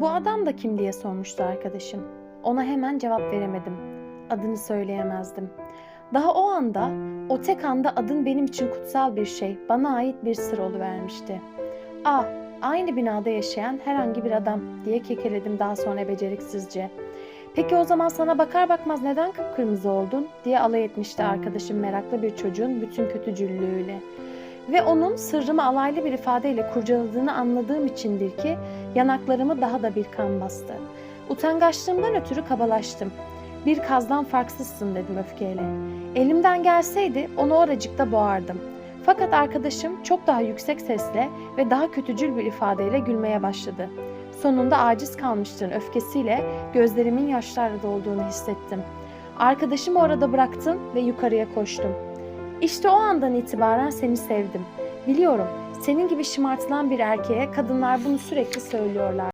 Bu adam da kim diye sormuştu arkadaşım. Ona hemen cevap veremedim. Adını söyleyemezdim. Daha o anda, o tek anda adın benim için kutsal bir şey, bana ait bir sır oluvermişti. Ah, aynı binada yaşayan herhangi bir adam diye kekeledim daha sonra beceriksizce. Peki o zaman sana bakar bakmaz neden kıpkırmızı oldun diye alay etmişti arkadaşım meraklı bir çocuğun bütün kötücüllüğüyle. Ve onun sırrımı alaylı bir ifadeyle kurcaladığını anladığım içindir ki yanaklarımı daha da bir kan bastı. Utangaçlığımdan ötürü kabalaştım. Bir kazdan farksızsın dedim öfkeyle. Elimden gelseydi onu oracıkta boğardım. Fakat arkadaşım çok daha yüksek sesle ve daha kötücül bir ifadeyle gülmeye başladı. Sonunda aciz kalmıştın öfkesiyle gözlerimin yaşlarla dolduğunu hissettim. Arkadaşımı orada bıraktım ve yukarıya koştum. İşte o andan itibaren seni sevdim. Biliyorum senin gibi şımartılan bir erkeğe kadınlar bunu sürekli söylüyorlar.